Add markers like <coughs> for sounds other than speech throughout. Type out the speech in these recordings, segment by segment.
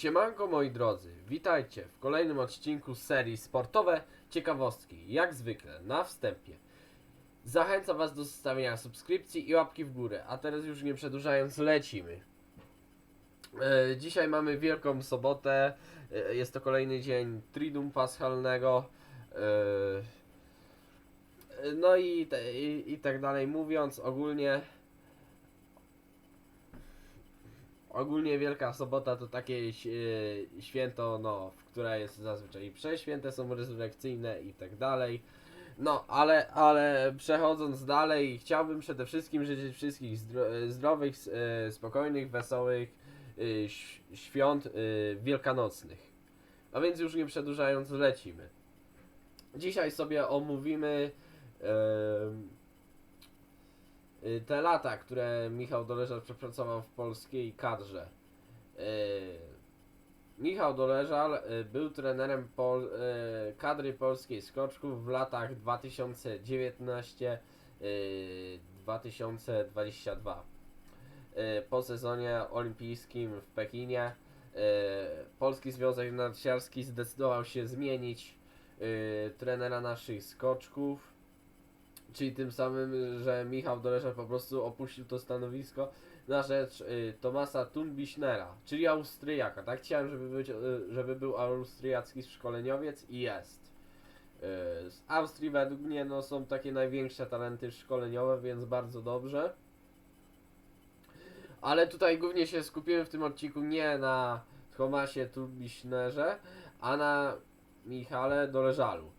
Siemanko moi drodzy, witajcie w kolejnym odcinku serii Sportowe Ciekawostki. Jak zwykle, na wstępie. Zachęcam Was do zostawienia subskrypcji i łapki w górę, a teraz już nie przedłużając, lecimy. E, dzisiaj mamy Wielką Sobotę, e, jest to kolejny dzień Tridum Paschalnego. E, no i, te, i, i tak dalej mówiąc, ogólnie Ogólnie Wielka Sobota to takie e, święto, no, w które jest zazwyczaj prześwięte, są rezurekcyjne i tak dalej. No, ale, ale przechodząc dalej, chciałbym przede wszystkim życzyć wszystkich zdro e, zdrowych, e, spokojnych, wesołych świąt wielkanocnych. A więc już nie przedłużając, lecimy. Dzisiaj sobie omówimy em, Y, te lata, które Michał Doleżal przepracował w polskiej kadrze. Y, Michał Doleżal y, był trenerem pol, kadry polskiej skoczków w latach 2019-2022. Y, Po sezonie olimpijskim w Pekinie Polski Związek Narciarski zdecydował się zmienić trenera naszych skoczków. Czyli tym samym, że Michał Doleżal po prostu opuścił to stanowisko na rzecz y, Tomasa Tunbichnera, czyli Austriaka. Tak chciałem, żeby, być, y, żeby był austriacki szkoleniowiec i jest. Y, z Austrii według mnie no, są takie największe talenty szkoleniowe, więc bardzo dobrze. Ale tutaj głównie się skupiłem w tym odcinku nie na Tomasie Tunbichnerze, a na Michale Doleżalu.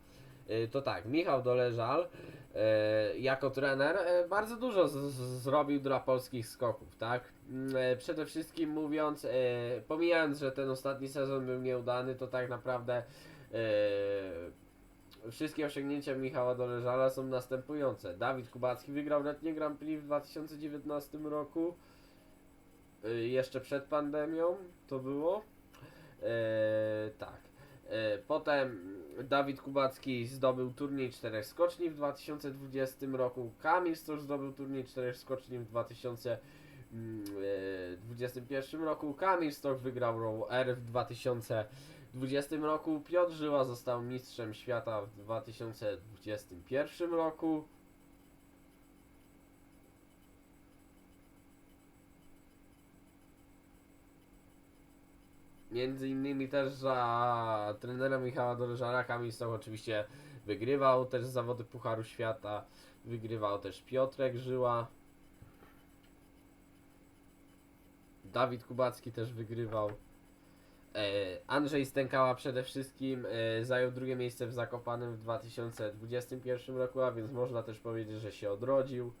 Y, To tak, Michał Doleżal jako trener e, bardzo dużo zrobił dla polskich skoków, tak? Mm, e, Przede wszystkim mówiąc, e, pomijając, że ten ostatni sezon był nieudany, to tak naprawdę e, wszystkie osiągnięcia Michała Doleżala są następujące. Dawid Kubacki wygrał letnie Grand Prix w 2019 roku, e, jeszcze przed pandemią to było. E, tak. E, Potem Dawid Kubacki zdobył turniej czterech skoczni w 2020 roku. Kamil Stosz zdobył turniej czterech skoczni w 2021 roku. Kamil Stoch wygrał Row R w 2020 roku. Piotr Żyła został mistrzem świata w 2021 roku. Między innymi też za trenera Michała Doleżara Kamil Stoch oczywiście wygrywał też zawody Pucharu Świata, wygrywał też Piotrek Żyła. Dawid Kubacki też wygrywał. E, Andrzej Stękała przede wszystkim e, zajął drugie miejsce w Zakopanem w 2021 roku, a więc można też powiedzieć, że się odrodził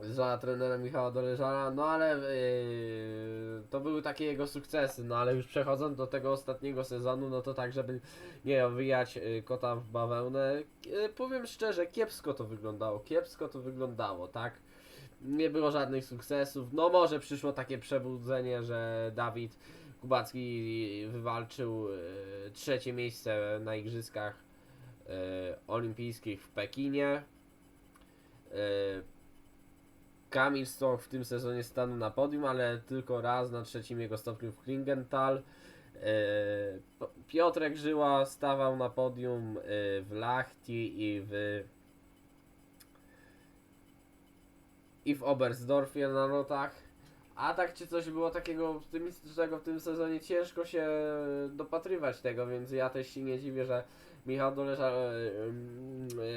za trenera Michała Doleżala, no ale yy, to były takie jego sukcesy, no ale już przechodząc do tego ostatniego sezonu, no to tak, żeby nie wyjać yy, kota w bawełnę, yy, powiem szczerze, kiepsko to wyglądało, kiepsko to wyglądało, tak? Nie było żadnych sukcesów, no może przyszło takie przebudzenie, że Dawid Kubacki wywalczył yy, trzecie miejsce na igrzyskach yy, olimpijskich w Pekinie. Yy, Kamil Stoch w tym sezonie stanął na podium, ale tylko raz na trzecim jego stopniu w Klingenthal. E, Piotrek Żyła stawał na podium e, w Lachti i w i w Oberstdorfie na lotach. A tak czy coś było takiego optymistycznego w tym sezonie, ciężko się dopatrywać tego, więc ja też się nie dziwię, że Michał Doleża e,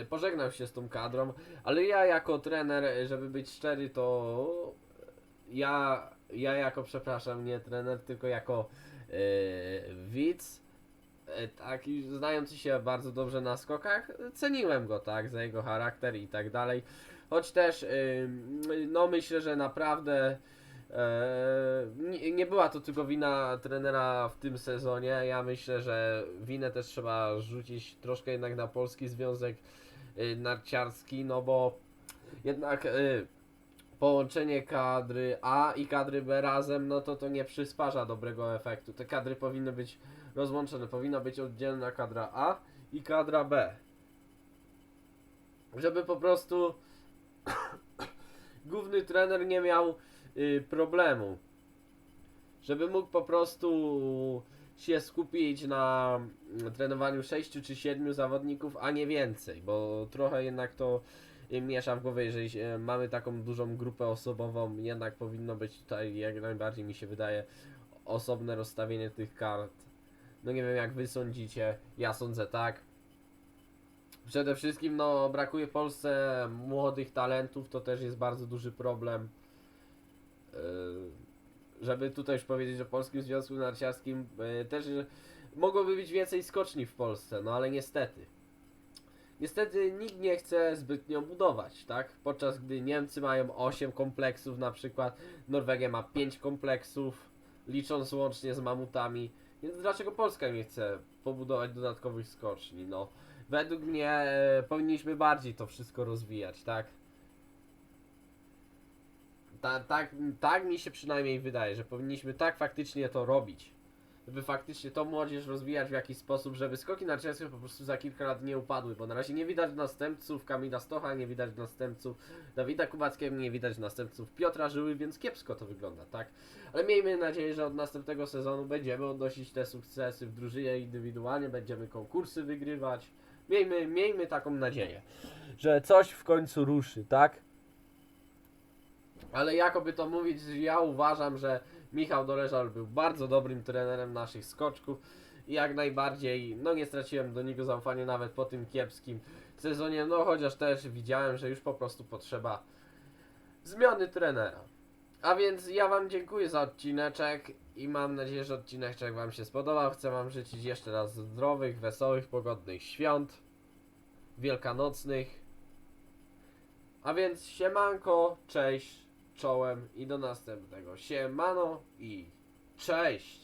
pożegnał się z tą kadrą, ale ja jako trener, żeby być szczery, to ja, ja jako, przepraszam, nie trener, tylko jako e, widz, e, tak, znający się bardzo dobrze na skokach, ceniłem go, tak, za jego charakter i tak dalej. Choć też, ym, no myślę, że naprawdę e, nie, nie była to tylko wina trenera w tym sezonie. Ja myślę, że winę też trzeba rzucić troszkę jednak na Polski Związek y, Narciarski, no bo jednak y, połączenie kadry A i kadry B razem, no to to nie przysparza dobrego efektu. Te kadry powinny być rozłączone, powinna być oddzielna kadra A i kadra B. Żeby po prostu <coughs> główny trener nie miał y, problemu. żeby mógł po prostu się skupić na mm, trenowaniu 6 czy 7 zawodników, a nie więcej, bo trochę jednak to y, miesza w głowie, jeżeli mamy taką dużą grupę osobową, jednak powinno być tutaj jak najbardziej mi się wydaje osobne rozstawienie tych kart. No nie wiem jak wy sądzicie, ja sądzę tak. Przede wszystkim no brakuje w Polsce młodych talentów, to też jest bardzo duży problem. Yy, żeby tutaj już powiedzieć o Polskim Związku Narciarskim, yy, też mogłoby być więcej skoczni w Polsce, no ale niestety. Niestety nikt nie chce zbytnio budować, tak? Podczas gdy Niemcy mają 8 kompleksów na przykład, Norwegia ma 5 kompleksów, licząc łącznie z mamutami. Więc dlaczego Polska nie chce pobudować dodatkowych skoczni? No, według mnie e, powinniśmy bardziej to wszystko rozwijać, tak? Ta, tak, tak mi się przynajmniej wydaje, że powinniśmy tak faktycznie to robić. Żeby faktycznie tą młodzież rozwijać w jakiś sposób, żeby skoki narciarskie po prostu za kilka lat nie upadły, bo na razie nie widać następców Kamila Stocha, nie widać następców Dawida Kubackiego, nie widać następców Piotra Żyły, więc kiepsko to wygląda, tak? Ale miejmy nadzieję, że od następnego sezonu będziemy odnosić te sukcesy w drużynie indywidualnie, będziemy konkursy wygrywać. Miejmy, miejmy taką nadzieję, że coś w końcu ruszy, tak? Ale jakoby to mówić, ja uważam, że Michał Doleżal był bardzo dobrym trenerem naszych skoczków i jak najbardziej, no nie straciłem do niego zaufania nawet po tym kiepskim sezonie, no chociaż też widziałem, że już po prostu potrzeba zmiany trenera. A więc ja Wam dziękuję za odcineczek i mam nadzieję, że odcineczek Wam się spodobał. Chcę Wam życzyć jeszcze raz zdrowych, wesołych, pogodnych świąt wielkanocnych. A więc siemanko, cześć, czołem i do następnego. Siemano i cześć!